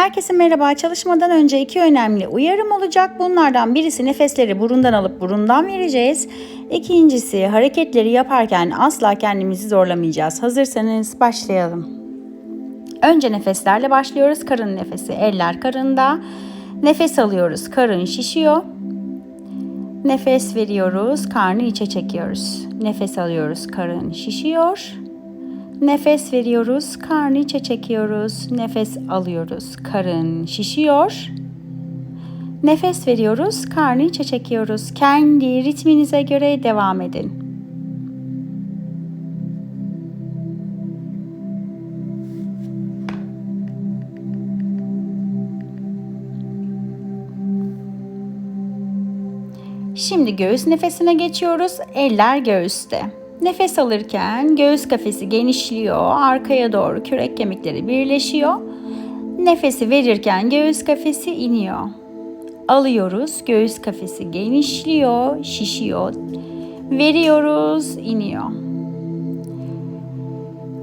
Herkese merhaba. Çalışmadan önce iki önemli uyarım olacak. Bunlardan birisi nefesleri burundan alıp burundan vereceğiz. İkincisi hareketleri yaparken asla kendimizi zorlamayacağız. Hazırsanız başlayalım. Önce nefeslerle başlıyoruz. Karın nefesi. Eller karında. Nefes alıyoruz. Karın şişiyor. Nefes veriyoruz. Karnı içe çekiyoruz. Nefes alıyoruz. Karın şişiyor. Nefes veriyoruz, karnı içe çekiyoruz. Nefes alıyoruz, karın şişiyor. Nefes veriyoruz, karnı içe çekiyoruz. Kendi ritminize göre devam edin. Şimdi göğüs nefesine geçiyoruz. Eller göğüste. Nefes alırken göğüs kafesi genişliyor, arkaya doğru kürek kemikleri birleşiyor. Nefesi verirken göğüs kafesi iniyor. Alıyoruz, göğüs kafesi genişliyor, şişiyor. Veriyoruz, iniyor.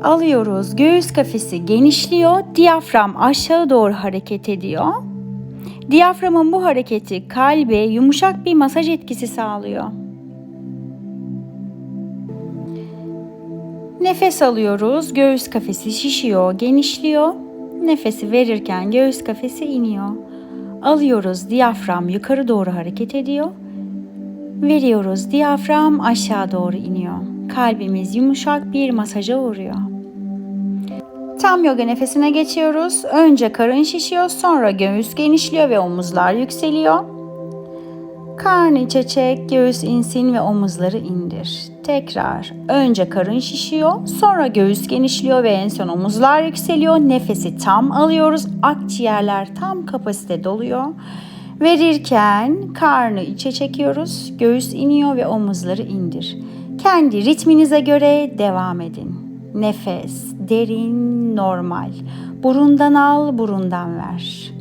Alıyoruz, göğüs kafesi genişliyor, diyafram aşağı doğru hareket ediyor. Diyaframın bu hareketi kalbe yumuşak bir masaj etkisi sağlıyor. Nefes alıyoruz. Göğüs kafesi şişiyor, genişliyor. Nefesi verirken göğüs kafesi iniyor. Alıyoruz. Diyafram yukarı doğru hareket ediyor. Veriyoruz. Diyafram aşağı doğru iniyor. Kalbimiz yumuşak bir masaja uğruyor. Tam yoga nefesine geçiyoruz. Önce karın şişiyor, sonra göğüs genişliyor ve omuzlar yükseliyor. Karnı içe çek, göğüs insin ve omuzları indir. Tekrar önce karın şişiyor, sonra göğüs genişliyor ve en son omuzlar yükseliyor. Nefesi tam alıyoruz. Akciğerler tam kapasite doluyor. Verirken karnı içe çekiyoruz, göğüs iniyor ve omuzları indir. Kendi ritminize göre devam edin. Nefes derin, normal. Burundan al, burundan ver.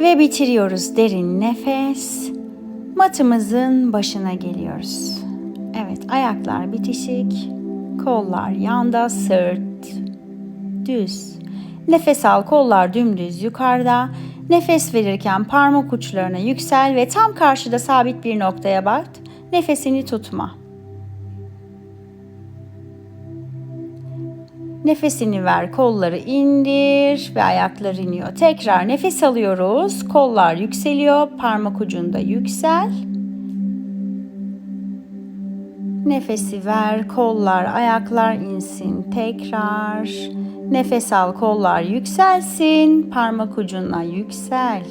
Ve bitiriyoruz derin nefes. Matımızın başına geliyoruz. Evet, ayaklar bitişik, kollar yanda, sırt düz. Nefes al, kollar dümdüz yukarıda. Nefes verirken parmak uçlarına yüksel ve tam karşıda sabit bir noktaya bak. Nefesini tutma. Nefesini ver, kolları indir ve ayaklar iniyor. Tekrar nefes alıyoruz. Kollar yükseliyor, parmak ucunda yüksel. Nefesi ver, kollar, ayaklar insin. Tekrar nefes al, kollar yükselsin, parmak ucuna yüksel.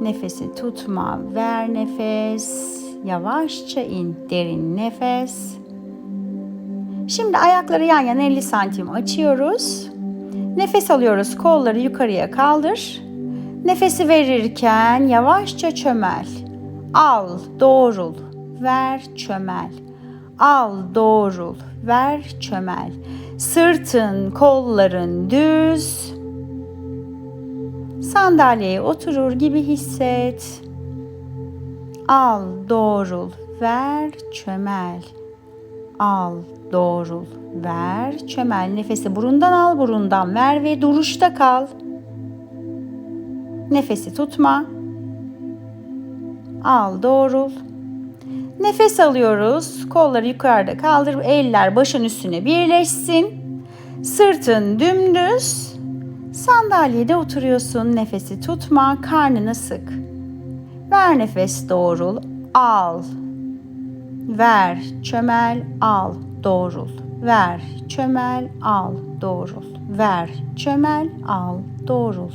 Nefesi tutma, ver nefes. Yavaşça in, derin nefes. Şimdi ayakları yan yana 50 santim açıyoruz. Nefes alıyoruz. Kolları yukarıya kaldır. Nefesi verirken yavaşça çömel. Al, doğrul, ver, çömel. Al, doğrul, ver, çömel. Sırtın, kolların düz. Sandalyeye oturur gibi hisset. Al, doğrul, ver, çömel. Al, doğrul, ver, çömel. Nefesi burundan al, burundan ver ve duruşta kal. Nefesi tutma. Al, doğrul. Nefes alıyoruz. Kolları yukarıda kaldır. Eller başın üstüne birleşsin. Sırtın dümdüz. Sandalyede oturuyorsun. Nefesi tutma. Karnını sık. Ver nefes doğrul. Al. Ver, çömel, al, doğrul. Ver, çömel, al, doğrul. Ver, çömel, al, doğrul.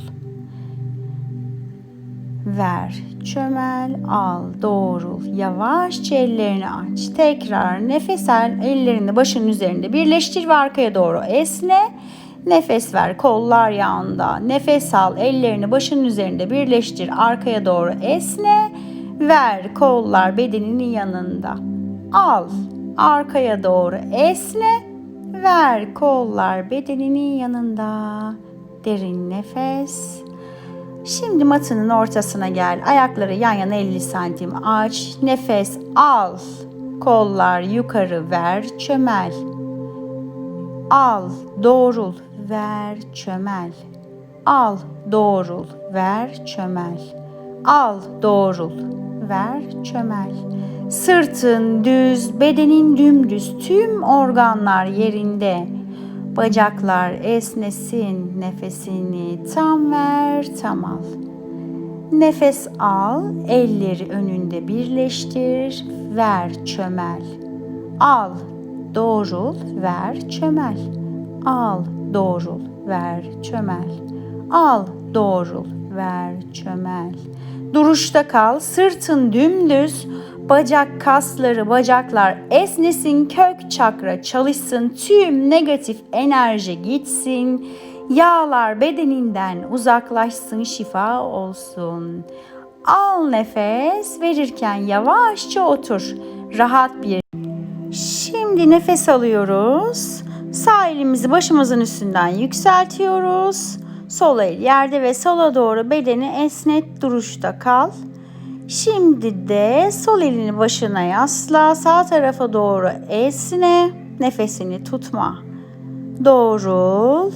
Ver, çömel, al, doğrul. Yavaşça ellerini aç. Tekrar nefes al. Ellerini başın üzerinde birleştir ve arkaya doğru esne. Nefes ver. Kollar yanında. Nefes al. Ellerini başın üzerinde birleştir. Arkaya doğru esne. Ver. Kollar bedeninin yanında. Al. Arkaya doğru esne. Ver. Kollar bedeninin yanında. Derin nefes. Şimdi matının ortasına gel. Ayakları yan yana 50 santim aç. Nefes al. Kollar yukarı ver, çömel. Al, doğrul, ver, çömel. Al, doğrul, ver, çömel. Al, doğrul, ver, çömel. Sırtın düz, bedenin dümdüz, tüm organlar yerinde. Bacaklar esnesin, nefesini tam ver, tam al. Nefes al, elleri önünde birleştir, ver, çömel. Al, doğrul, ver, çömel. Al, doğrul, ver, çömel. Al, doğrul, ver, çömel. Duruşta kal, sırtın dümdüz, bacak kasları, bacaklar esnesin, kök çakra çalışsın, tüm negatif enerji gitsin. Yağlar bedeninden uzaklaşsın, şifa olsun. Al nefes, verirken yavaşça otur. Rahat bir Şimdi nefes alıyoruz. Sağ elimizi başımızın üstünden yükseltiyoruz. Sol el yerde ve sola doğru bedeni esnet duruşta kal. Şimdi de sol elini başına yasla, sağ tarafa doğru esne, nefesini tutma. Doğrul.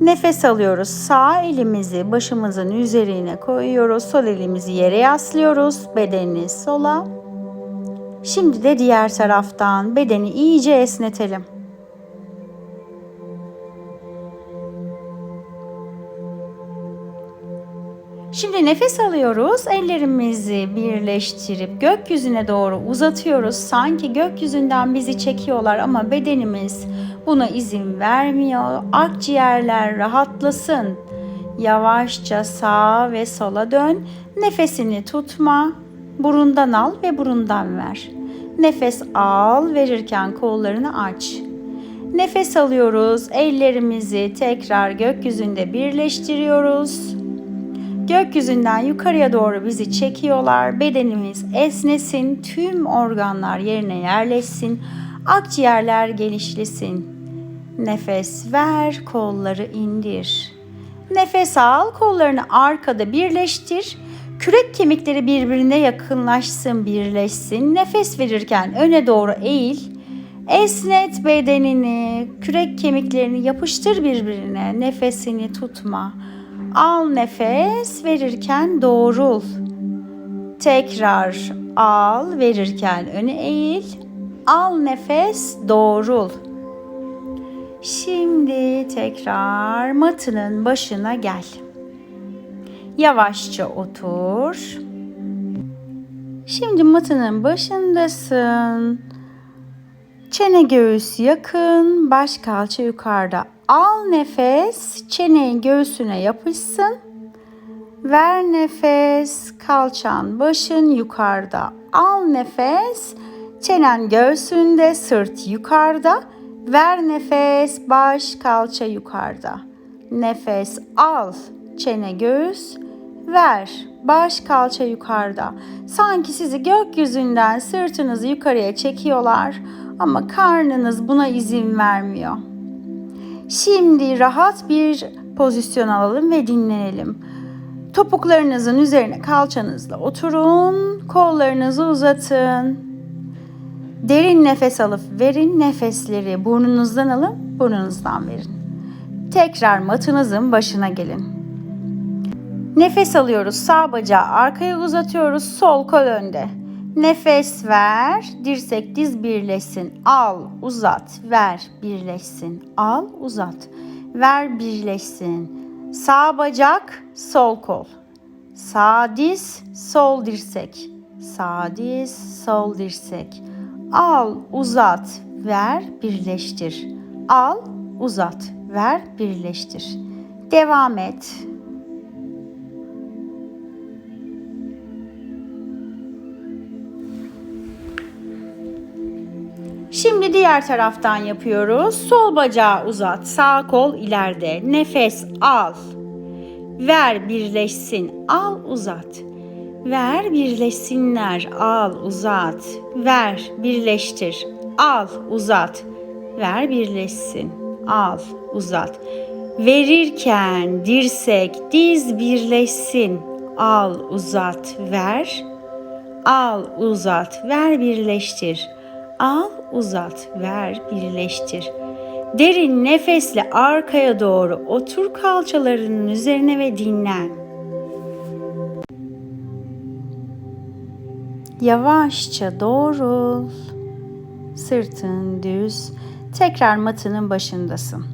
Nefes alıyoruz. Sağ elimizi başımızın üzerine koyuyoruz. Sol elimizi yere yaslıyoruz. Bedeni sola. Şimdi de diğer taraftan bedeni iyice esnetelim. Şimdi nefes alıyoruz. Ellerimizi birleştirip gökyüzüne doğru uzatıyoruz. Sanki gökyüzünden bizi çekiyorlar ama bedenimiz buna izin vermiyor. Akciğerler rahatlasın. Yavaşça sağa ve sola dön. Nefesini tutma. Burundan al ve burundan ver. Nefes al, verirken kollarını aç. Nefes alıyoruz. Ellerimizi tekrar gökyüzünde birleştiriyoruz. Gökyüzünden yukarıya doğru bizi çekiyorlar. Bedenimiz esnesin, tüm organlar yerine yerleşsin. Akciğerler genişlesin. Nefes ver, kolları indir. Nefes al, kollarını arkada birleştir. Kürek kemikleri birbirine yakınlaşsın, birleşsin. Nefes verirken öne doğru eğil. Esnet bedenini, kürek kemiklerini yapıştır birbirine. Nefesini tutma. Al nefes, verirken doğrul. Tekrar al, verirken öne eğil. Al nefes, doğrul. Şimdi tekrar matının başına gel. Yavaşça otur. Şimdi matının başındasın. Çene göğüs yakın, baş kalça yukarıda. Al nefes, çenenin göğsüne yapışsın. Ver nefes, kalçan başın yukarıda. Al nefes, çenen göğsünde, sırt yukarıda. Ver nefes, baş kalça yukarıda. Nefes al, çene göğüs. Ver, baş kalça yukarıda. Sanki sizi gökyüzünden sırtınızı yukarıya çekiyorlar ama karnınız buna izin vermiyor. Şimdi rahat bir pozisyon alalım ve dinlenelim. Topuklarınızın üzerine kalçanızla oturun, kollarınızı uzatın. Derin nefes alıp verin, nefesleri burnunuzdan alın, burnunuzdan verin. Tekrar matınızın başına gelin. Nefes alıyoruz, sağ bacağı arkaya uzatıyoruz, sol kol önde. Nefes ver, dirsek diz birleşsin. Al, uzat, ver, birleşsin. Al, uzat, ver, birleşsin. Sağ bacak, sol kol. Sağ diz, sol dirsek. Sağ diz, sol dirsek. Al, uzat, ver, birleştir. Al, uzat, ver, birleştir. Devam et. Şimdi diğer taraftan yapıyoruz. Sol bacağı uzat, sağ kol ileride. Nefes al. Ver birleşsin. Al uzat. Ver birleşsinler. Al uzat. Ver birleştir. Al uzat. Ver birleşsin. Al uzat. Verirken dirsek diz birleşsin. Al uzat ver. Al uzat ver birleştir. Al, uzat, ver, birleştir. Derin nefesle arkaya doğru otur kalçalarının üzerine ve dinlen. Yavaşça doğrul. Sırtın düz. Tekrar matının başındasın.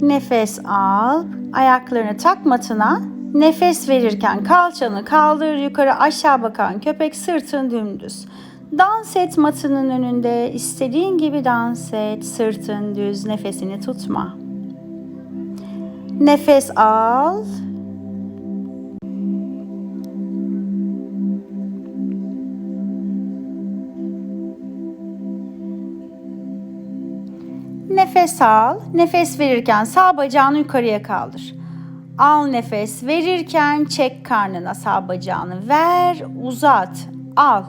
Nefes al. Ayaklarını tak matına. Nefes verirken kalçanı kaldır yukarı aşağı bakan köpek sırtın dümdüz. Dans et matının önünde istediğin gibi dans et sırtın düz nefesini tutma. Nefes al. Nefes al. Nefes verirken sağ bacağını yukarıya kaldır. Al nefes verirken çek karnına sağ bacağını. Ver, uzat. Al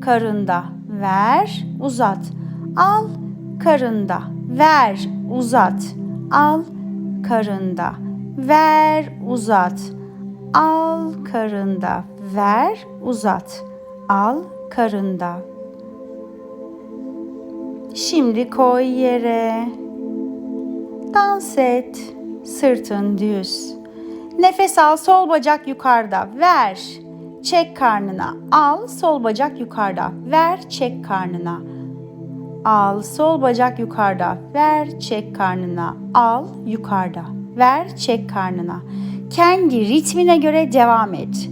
karında. Ver, uzat. Al karında. Ver, uzat. Al karında. Ver, uzat. Al karında. Ver, uzat. Al karında. Şimdi koy yere. Dans et. Sırtın düz. Nefes al sol bacak yukarıda. Ver. Çek karnına. Al sol bacak yukarıda. Ver çek karnına. Al sol bacak yukarıda. Ver çek karnına. Al yukarıda. Ver çek karnına. Kendi ritmine göre devam et.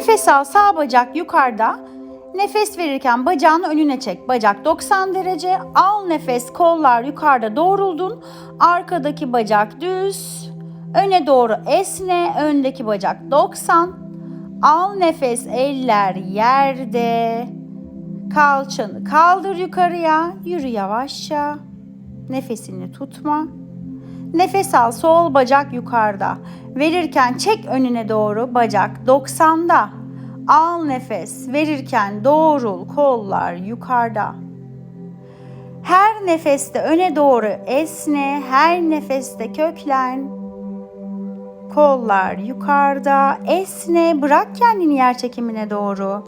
Nefes al sağ bacak yukarıda. Nefes verirken bacağını önüne çek. Bacak 90 derece. Al nefes kollar yukarıda doğruldun. Arkadaki bacak düz. Öne doğru esne. Öndeki bacak 90. Al nefes eller yerde. Kalçanı kaldır yukarıya. Yürü yavaşça. Nefesini tutma. Nefes al sol bacak yukarıda. Verirken çek önüne doğru bacak 90'da. Al nefes verirken doğrul kollar yukarıda. Her nefeste öne doğru esne, her nefeste köklen. Kollar yukarıda, esne, bırak kendini yer çekimine doğru.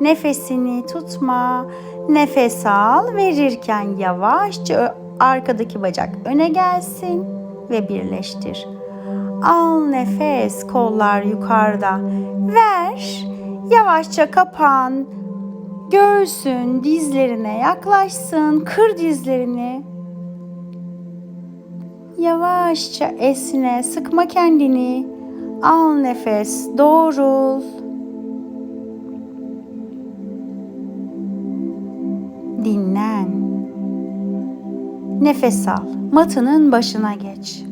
Nefesini tutma, nefes al, verirken yavaşça arkadaki bacak öne gelsin ve birleştir. Al nefes, kollar yukarıda. Ver, yavaşça kapan. Göğsün dizlerine yaklaşsın. Kır dizlerini. Yavaşça esne, sıkma kendini. Al nefes, doğrul. Nefes al. Matının başına geç.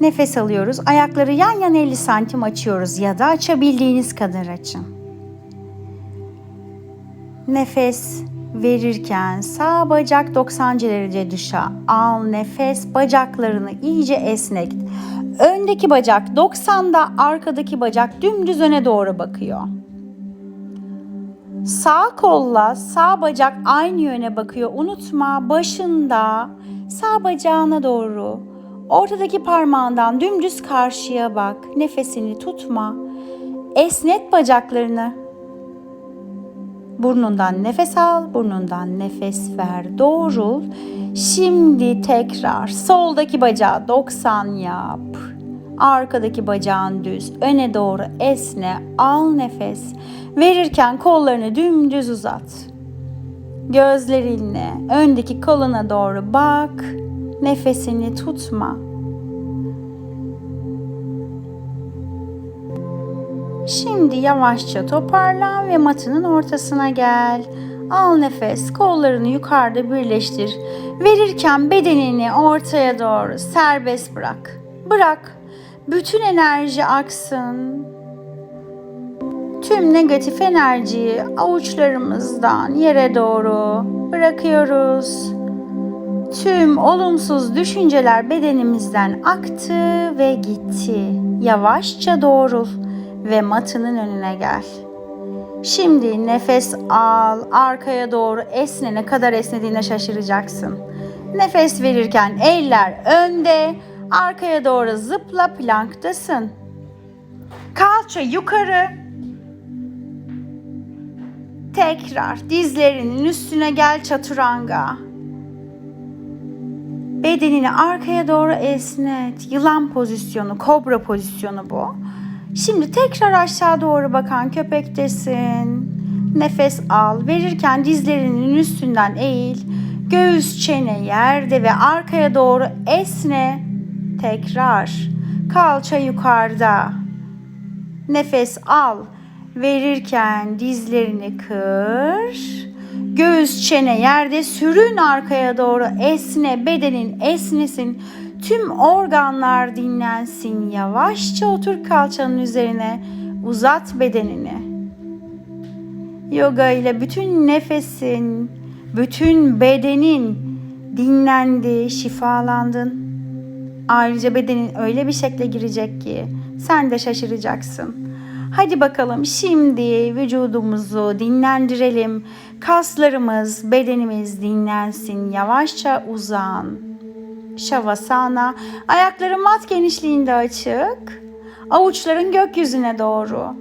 Nefes alıyoruz. Ayakları yan yana 50 santim açıyoruz ya da açabildiğiniz kadar açın. Nefes verirken sağ bacak 90 derece dışa al nefes bacaklarını iyice esnek. Öndeki bacak 90'da arkadaki bacak dümdüz öne doğru bakıyor. Sağ kolla sağ bacak aynı yöne bakıyor. Unutma başında sağ bacağına doğru Ortadaki parmağından dümdüz karşıya bak. Nefesini tutma. Esnet bacaklarını. Burnundan nefes al, burnundan nefes ver. Doğrul. Şimdi tekrar soldaki bacağı 90 yap. Arkadaki bacağın düz, öne doğru esne, al nefes. Verirken kollarını dümdüz uzat. Gözlerinle öndeki koluna doğru bak. Nefesini tutma. Şimdi yavaşça toparlan ve matının ortasına gel. Al nefes, kollarını yukarıda birleştir. Verirken bedenini ortaya doğru serbest bırak. Bırak. Bütün enerji aksın. Tüm negatif enerjiyi avuçlarımızdan yere doğru bırakıyoruz. Tüm olumsuz düşünceler bedenimizden aktı ve gitti. Yavaşça doğrul ve matının önüne gel. Şimdi nefes al, arkaya doğru esne ne kadar esnediğine şaşıracaksın. Nefes verirken eller önde, arkaya doğru zıpla planktasın. Kalça yukarı. Tekrar dizlerinin üstüne gel çaturanga. Bedenini arkaya doğru esnet. Yılan pozisyonu, kobra pozisyonu bu. Şimdi tekrar aşağı doğru bakan köpektesin. Nefes al. Verirken dizlerinin üstünden eğil. Göğüs çene yerde ve arkaya doğru esne. Tekrar. Kalça yukarıda. Nefes al. Verirken dizlerini kır. Göğüs çene yerde sürün arkaya doğru esne bedenin esnesin. Tüm organlar dinlensin. Yavaşça otur kalçanın üzerine. Uzat bedenini. Yoga ile bütün nefesin, bütün bedenin dinlendi, şifalandın. Ayrıca bedenin öyle bir şekle girecek ki sen de şaşıracaksın. Hadi bakalım şimdi vücudumuzu dinlendirelim. Kaslarımız, bedenimiz dinlensin. Yavaşça uzan. Şavasana. Ayakların mat genişliğinde açık. Avuçların gökyüzüne doğru.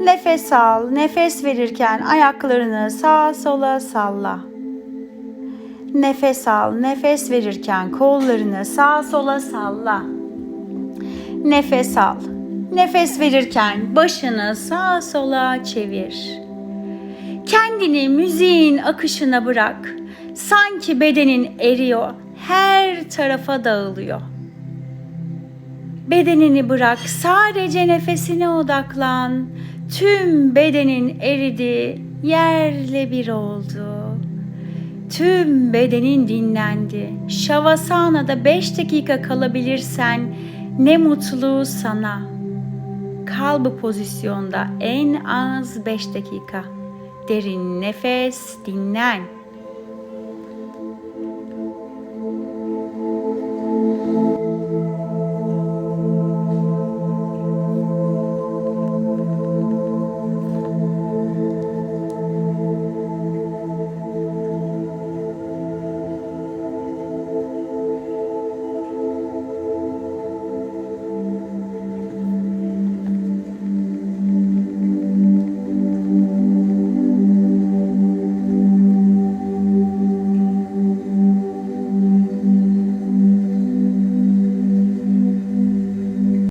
Nefes al. Nefes verirken ayaklarını sağa sola salla. Nefes al. Nefes verirken kollarını sağa sola salla. Nefes al. Nefes verirken başını sağa sola çevir. Kendini müziğin akışına bırak. Sanki bedenin eriyor, her tarafa dağılıyor. Bedenini bırak, sadece nefesine odaklan. Tüm bedenin eridi, yerle bir oldu. Tüm bedenin dinlendi. Şavasana'da 5 dakika kalabilirsen ne mutlu sana. Kal bu pozisyonda en az 5 dakika. Derin nefes, dinlen.